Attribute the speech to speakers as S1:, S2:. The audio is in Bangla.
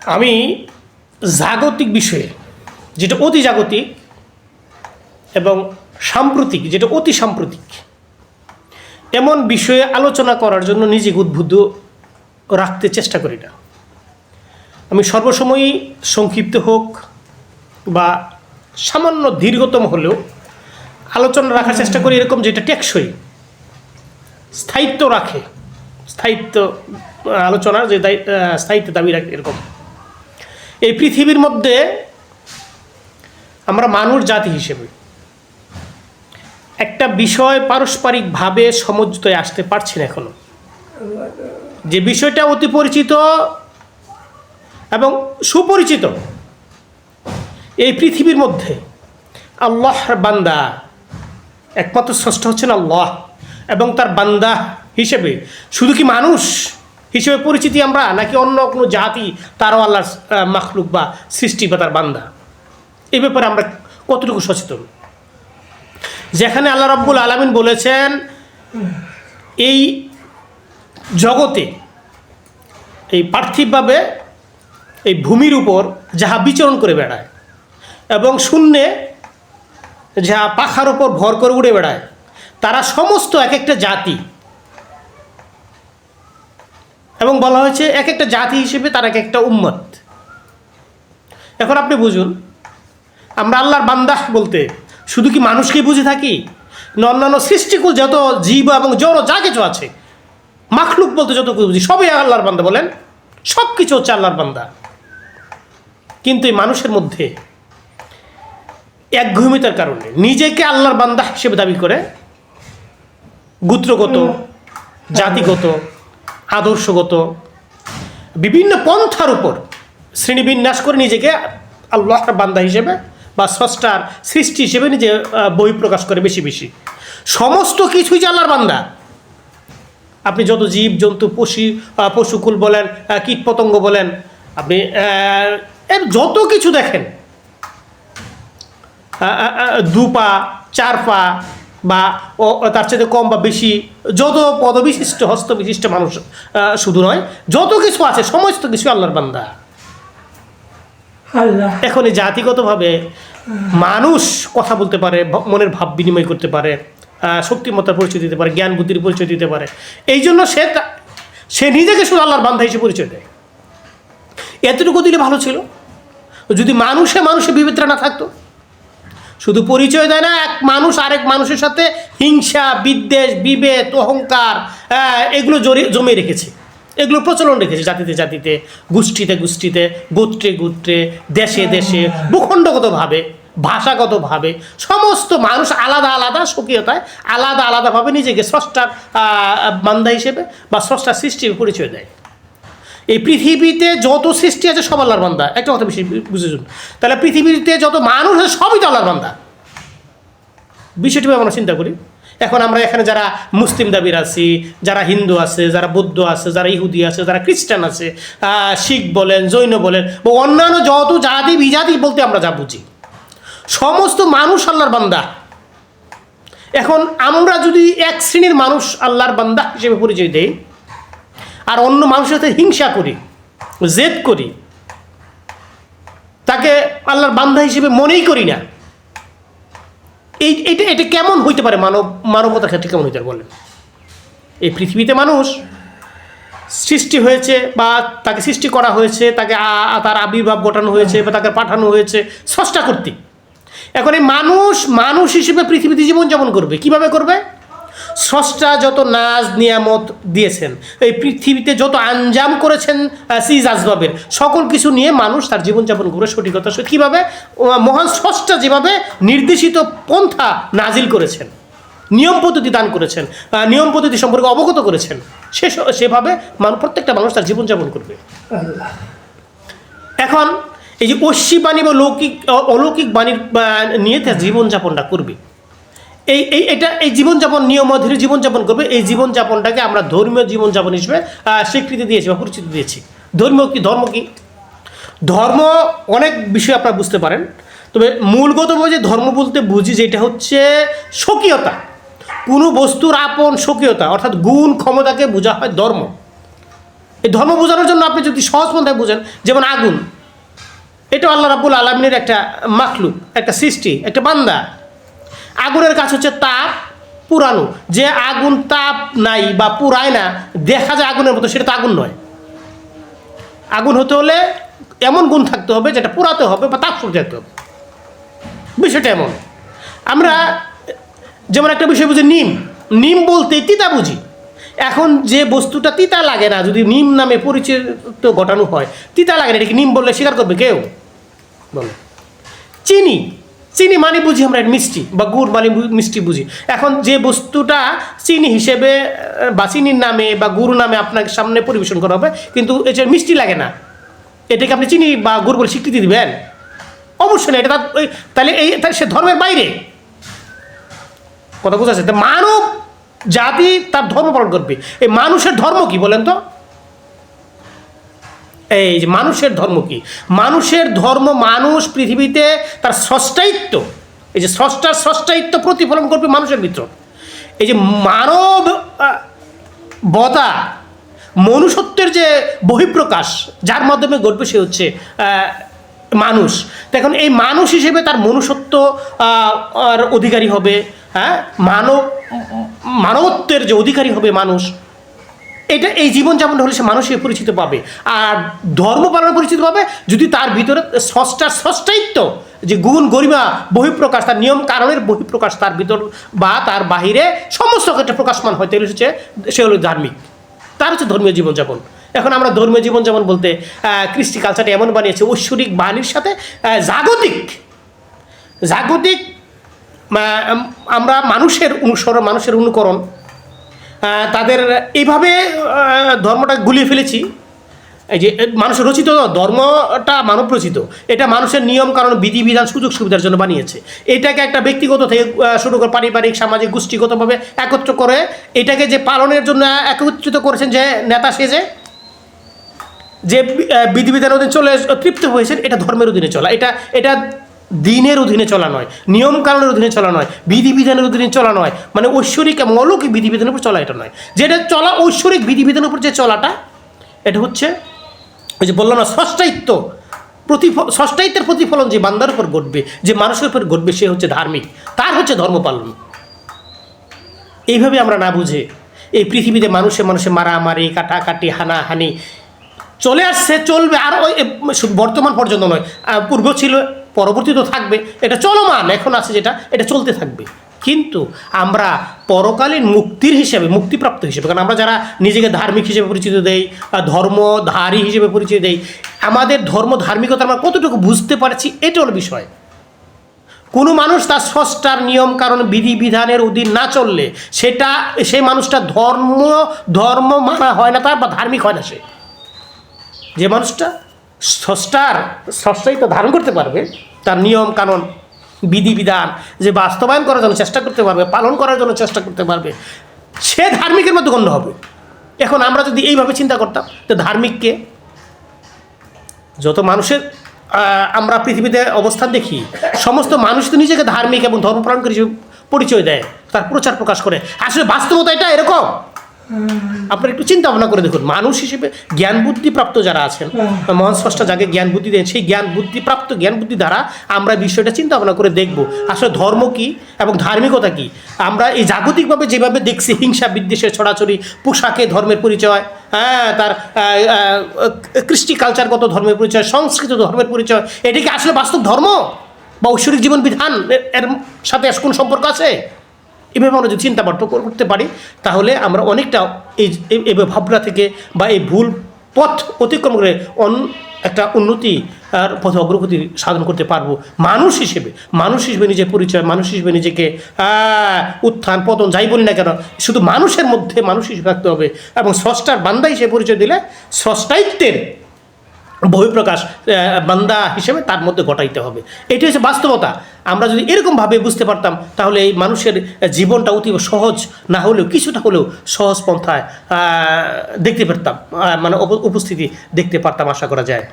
S1: আমি জাগতিক বিষয়ে, যেটা অতি জাগতিক এবং সাম্প্রতিক, যেটা অতি সাম্প্রতিক, এমন বিষয়ে আলোচনা করার জন্য নিজেকে উদ্বুদ্ধ রাখতে চেষ্টা করি না। আমি সর্বসময়ই সংক্ষিপ্ত হোক বা সামান্য দীর্ঘতম হলেও আলোচনা রাখার চেষ্টা করি এরকম যেটা টেকসই, স্থায়িত্ব রাখে, স্থায়িত্ব আলোচনার যে স্থায়িত্ব দাবি রাখে এরকম। এই পৃথিবীর মধ্যে আমরা মানুষ জাতি হিসেবে একটা বিষয় পারস্পরিকভাবে সমঝোতায় আসতে পারছি না এখনও। যে বিষয়টা অতি পরিচিত এবং সুপরিচিত এই পৃথিবীর মধ্যে আল্লাহর বান্দা একমাত্র স্রষ্টা হচ্ছেন আল্লাহ এবং তার বান্দা হিসেবে। শুধু কি মানুষ? হিসেবে পরিচিতি আমরা, নাকি অন্য কোনো জাতি তারও আল্লাহর মাখলুক বা সৃষ্টি বা তার বান্দা? এই ব্যাপারে আমরা কতটুকু সচেতন? যেখানে আল্লাহ রব্বুল আলামিন বলেছেন, এই জগতে, এই পার্থিবভাবে, এই ভূমির উপর যাহা বিচরণ করে বেড়ায় এবং শূন্যে যা পাখার উপর ভর করে উড়ে বেড়ায়, তারা সমস্ত এক একটা জাতি এবং বলা হয়েছে এক একটা জাতি হিসেবে তার এক একটা উম্মত। এখন আপনি বুঝুন, আমরা আল্লাহর বান্দাহ বলতে শুধু কি মানুষকেই বুঝে থাকি? না অন্যান্য সৃষ্টিকুল যত জীব এবং জড় যা কিছু আছে, মাখলুক বলতে যত কিছু বুঝি, সবই আল্লাহর বান্দা বলেন? সব কিছু হচ্ছে আল্লাহর বান্দা। কিন্তু এই মানুষের মধ্যে একঘমিতার কারণে নিজেকে আল্লাহর বান্দা হিসেবে দাবি করে, গোত্রগত, জাতিগত আদর্শগত। বিভিন্ন পন্থার উপর শ্রেণীবিন্যাস করে নিজেকে আল্লাহর বান্দা হিসেবে বা স্রষ্টার সৃষ্টি হিসেবে নিজে আহ, বহিঃপ্রকাশ করে বেশি বেশি। সমস্ত কিছুই যে আল্লাহর বান্দা। আপনি যত জীব জন্তু পশু পশুকুল বলেন কীট পতঙ্গ বলেন আপনি এর যত কিছু দেখেন দু পা চার পা বা ও তার চাইতে কম বা বেশি যত পদবিশিষ্ট হস্ত বিশিষ্ট মানুষ শুধু নয় যত কিছু আছে সমস্ত কিছু আল্লাহর বান্দা। এখন এই জাতিগতভাবে মানুষ কথা বলতে পারে মনের ভাব বিনিময় করতে পারে শক্তিমত্তার পরিচয় দিতে পারে জ্ঞান বুদ্ধির পরিচয় দিতে পারে। এই জন্য সে সে নিজেকে শুধু আল্লাহর বান্ধা হিসেবে পরিচয় দেয়। এতটুকু দিলে ভালো ছিল। যদি মানুষে মানুষে বিবেচনা না থাকতো শুধু পরিচয় দেয় না, এক মানুষ আরেক মানুষের সাথে হিংসা, বিদ্বেষ, বিভেদ, অহংকার এগুলো জমিয়ে রেখেছে। এগুলো প্রচলন রেখেছে জাতিতে জাতিতে, গোষ্ঠীতে গোষ্ঠীতে, গোত্রে গোত্রে, দেশে দেশে, ভূখণ্ডগতভাবে, ভাষাগতভাবে। সমস্ত মানুষ আলাদা আলাদা স্বকীয়তায়, আলাদা আলাদাভাবে নিজেকে স্রষ্টার বান্দা হিসেবে বা স্রষ্টার সৃষ্টির পরিচয় দেয়। এই পৃথিবীতে যত সৃষ্টি আছে সব আল্লাহর বান্দা। একটা কথা বেশি বুঝেছুন তাহলে পৃথিবীতে যত মানুষ আছে সবই তো আল্লাহর বান্দা। বিষয়টি আমরা চিন্তা করি। এখন আমরা এখানে যারা মুসলিম দাবির আছি, যারা হিন্দু আছে, যারা বৌদ্ধ আছে, যারা ইহুদি আছে, যারা খ্রিস্টান আছে শিখ বলেন, জৈন বলেন, বা অন্যান্য যত জাতি বিজাতি বলতে আমরা যা বুঝি, সমস্ত মানুষ আল্লাহর বান্দা। এখন আমরা যদি এক শ্রেণির মানুষ আল্লাহর বান্দা হিসেবে পরিচয় দেই আর অন্য মানুষের সাথে হিংসা করি, জেদ করি। তাকে আল্লাহর বান্ধা হিসেবে মনেই করি না। এই, এটা এটা কেমন হইতে পারে মানব, মানবতার ক্ষেত্রে কেমন হইতে পারে বলেন? এই পৃথিবীতে মানুষ সৃষ্টি হয়েছে বা তাকে সৃষ্টি করা হয়েছে, তাকে তার আবির্ভাব ঘটানো হয়েছে বা তাকে পাঠানো হয়েছে স্রষ্টা কর্তৃক। এখন এই মানুষ মানুষ হিসেবে পৃথিবীতে জীবনযাপন করবে, কীভাবে করবে? স্রষ্টা যত নাজ নিয়ামত দিয়েছেন, এই পৃথিবীতে যত আঞ্জাম করেছেন সিজ আসবাবের, সকল কিছু নিয়ে মানুষ তার জীবনযাপন করে সঠিকতা কীভাবে মহান স্রষ্টা যেভাবে নির্দেশিত পন্থা নাজিল করেছেন, নিয়ম পদ্ধতি দান করেছেন নিয়ম পদ্ধতি সম্পর্কে অবগত করেছেন, সে সেভাবে মানুষ প্রত্যেকটা মানুষ তার জীবনযাপন করবে। এখন এই যে ঐশী বাণী বা লৌকিক অলৌকিক বাণীর নিয়ে তার জীবনযাপনটা করবে। এই এই, এটা এই জীবনযাপন নিয়ম ধরে জীবনযাপন করবে। এই জীবনযাপনটাকে আমরা ধর্মীয় জীবনযাপন হিসেবে স্বীকৃতি দিয়েছি বা পরিচিতি দিয়েছি। ধর্মীয় কি? ধর্ম কি? ধর্ম অনেক বিষয় আপনারা বুঝতে পারেন। তবে মূলগতভাবে যে ধর্ম বলতে বুঝি যেটা হচ্ছে স্বকীয়তা। কোনো বস্তুর আপন স্বকীয়তা, অর্থাৎ গুণ ক্ষমতাকে বোঝা হয় ধর্ম। এই ধর্ম বোঝানোর জন্য আপনি যদি সহজ পন্থায় বোঝেন, যেমন আগুন, এটা আল্লাহ রাবুল আলমিনের একটা মাখলুক, একটা সৃষ্টি, একটা বান্দা। আগুনের কাজ হচ্ছে তাপ পুরানো। যে আগুন তাপ নাই বা পুরায় না, দেখা যায় আগুনের মতো, সেটা তো আগুন নয়। আগুন হতে হলে এমন গুণ থাকতে হবে, যেটা পুরাতে হবে বা তাপ সরে থাকতে হবে। বিষয়টা এমন। আমরা যেমন একটা বিষয় বুঝি, নিম। নিম বলতে তিতা বুঝি। এখন যে বস্তুটা তিতা লাগে না, যদি নিম নামে পরিচিত ঘটানো হয়, তিতা লাগে না এটাকে নিম বললে স্বীকার করবে কেউ? বলো। চিনি। চিনি মানে বুঝি আমরা, মিষ্টি বা গুড় মানে মিষ্টি বুঝি। এখন যে বস্তুটা চিনি হিসেবে বা চিনির নামে বা গুড় নামে আপনার সামনে পরিবেশন করা হবে, কিন্তু এটা মিষ্টি লাগে না। এটাকে আপনি চিনি বা গুড় বলে স্বীকৃতি দিবেন। অবশ্যই না, এটা তার তাহলে এই সে ধর্মের বাইরে। কথা বোঝা মানব জাতি তার ধর্ম পালন করবে। এই মানুষের ধর্ম কি বলেন তো? এই যে মানুষের ধর্ম কি? মানুষের ধর্ম মানুষ পৃথিবীতে তার স্রষ্টায়িত্ব। এই যে স্রষ্টার স্রষ্টায়িত্ব প্রতিফলন করবে মানুষের ভিতর। এই যে মানব বতা মনুষ্যত্বের যে বহিঃপ্রকাশ, যার মাধ্যমে ঘটবে সে হচ্ছে মানুষ। এখন এই মানুষ হিসেবে তার মনুষ্যত্ব অধিকারী হবে হ্যাঁ? মানব, মানবত্বের যে অধিকারী হবে মানুষ এটা এই জীবনযাপন হলে সে মানুষের পরিচিত পাবে। আর ধর্ম পালন পরিচিত পাবে যদি তার ভিতরে ষষ্ঠার ষষ্ঠায়িত্ব যে গুণ, গরিমা, বহিঃপ্রকাশ, তার নিয়ম কারণের বহিঃপ্রকাশ তার ভিতর বা তার বাহিরে সমস্ত ক্ষেত্রে প্রকাশমান হয়, তাহলে হচ্ছে সে হলো ধার্মিক। তার হচ্ছে ধর্মীয় জীবনযাপন এখন আমরা ধর্মীয় জীবনযাপন বলতে কৃষ্টি কালচারটা এমন বানিয়েছে, ঐশ্বরিক বাণীর সাথে জাগতিক জাগতিক আমরা মানুষের অনুসরণ, মানুষের অনুকরণ তাদের এইভাবে ধর্মটা গুলিয়ে ফেলেছি। এই যে মানুষের রচিত ধর্মটা মানব রচিত। এটা মানুষের নিয়ম কারণ বিধিবিধান সুযোগ সুবিধার জন্য বানিয়েছে। এটাকে একটা ব্যক্তিগত থেকে শুরু করে পারিবারিক সামাজিক গোষ্ঠীগতভাবে একত্র করে এটাকে যে পালনের জন্য একত্রিত করেছেন যে নেতা সেজে যে বি- আহ, বিধিবিধানের অধীনে চলে তৃপ্ত হয়েছেন এটা ধর্মের অধীনে চলা। এটা এটা দিনের অধীনে চলা নয় নিয়ম কানুনের অধীনে চলা নয়, বিধিবিধানের অধীনে চলা নয় মানে ঐশ্বরিক এবং অলৌকিক বিধিবিধানের উপর চলা এটা নয়। যেটা চলা ঐশ্বরিক বিধিবিধানের উপর যে চলাটা, এটা হচ্ছে ওই যে বললাম না ষষ্ঠায়িত্ব প্রতিফল ষষ্ঠায়িত্বের প্রতিফলন যে বান্দার উপর ঘটবে, যে মানুষের উপর ঘটবে, সে হচ্ছে ধার্মিক। তার হচ্ছে ধর্ম পালন। এইভাবে আমরা না বুঝে এই পৃথিবীতে মানুষে মানুষে মারামারি, কাটাকাটি, হানাহানি, চলে আসছে, চলবে, আর ওই বর্তমান পর্যন্ত নয়। পূর্ব ছিল পরবর্তী তো থাকবে। এটা চলমান, এখন আছে যেটা, এটা চলতে থাকবে। কিন্তু আমরা পরকালীন মুক্তির হিসেবে, মুক্তিপ্রাপ্ত হিসেবে, কারণ আমরা যারা নিজেকে ধার্মিক হিসেবে পরিচিত দেই ধর্মধারী হিসেবে পরিচয় দেই, আমাদের ধর্ম ধার্মিকতা আমরা কতটুকু বুঝতে পারছি, এটা হলো বিষয়। কোনো মানুষ তার স্রষ্টার নিয়ম, কারণ বিধিবিধানের অধীন না চললে, সেটা, সেই মানুষটা ধর্ম ধর্ম মানা হয় না তার বা ধার্মিক হয় না সে। যে মানুষটা স্রষ্টার, স্রষ্টাই তো ধারণ করতে পারবে। তার নিয়ম কানুন বিধিবিধান যে বাস্তবায়ন করার জন্য চেষ্টা করতে পারবে, পালন করার জন্য চেষ্টা করতে পারবে, সে ধার্মিকের মধ্যে গণ্য হবে। এখন আমরা যদি এইভাবে চিন্তা করতাম, তো ধার্মিককে যত মানুষের আমরা পৃথিবীতে অবস্থান দেখি, সমস্ত মানুষ তো নিজেকে ধার্মিক এবং ধর্ম পালন করে হিসেবে পরিচয় দেয়, তার প্রচার প্রকাশ করে। আসলে বাস্তবতা এটা এরকম। আপনারা একটু চিন্তা ভাবনা করে দেখুন। মানুষ হিসেবে জ্ঞান বুদ্ধি প্রাপ্ত যারা আছেন মহান স্রষ্টা যাকে জ্ঞান বুদ্ধি দেন সেই জ্ঞান বুদ্ধি প্রাপ্ত জ্ঞান বুদ্ধি দ্বারা আমরা বিষয়টা চিন্তা ভাবনা করে দেখব। আসলে ধর্ম কি এবং ধার্মিকতা কি? আমরা এই জাগতিকভাবে যেভাবে দেখছি হিংসা বিদ্বেষের ছড়াছড়ি পোশাকে ধর্মের পরিচয় হ্যাঁ তার কৃষ্টি কালচারগত ধর্মের পরিচয় সংস্কৃত ধর্মের পরিচয় এটা কি আসলে বাস্তব ধর্ম? বা ঐশ্বরিক জীবন বিধান এর- সাথে কোনো সম্পর্ক আছে? এভাবে আমরা যদি চিন্তা ভাবনা করতে পারি, তাহলে আমরা অনেকটা এই এই- ভাবনা থেকে বা এই ভুল পথ অতিক্রম করে অন, একটা উন্নতি আর পথে অগ্রগতি সাধন করতে পারব। মানুষ হিসেবে মানুষ হিসেবে নিজের পরিচয়, মানুষ হিসেবে নিজেকে উত্থান, পতন, যাই বলি না কেন, শুধু মানুষের মধ্যে মানুষ হিসেবে থাকতে হবে এবং স্রষ্টার বান্দা হিসেবে পরিচয় দিলে স্রষ্টায়িত্বের বহিঃপ্রকাশ বান্দা হিসেবে তার মধ্যে ঘটাইতে হবে। এটি হচ্ছে বাস্তবতা। আমরা যদি এরকমভাবে বুঝতে পারতাম, তাহলে এই মানুষের জীবনটা অতি সহজ না হলেও, কিছুটা হলেও সহজ পন্থায় দেখতে পারতাম মানে উপস্থিতি দেখতে পারতাম, আশা করা যায়।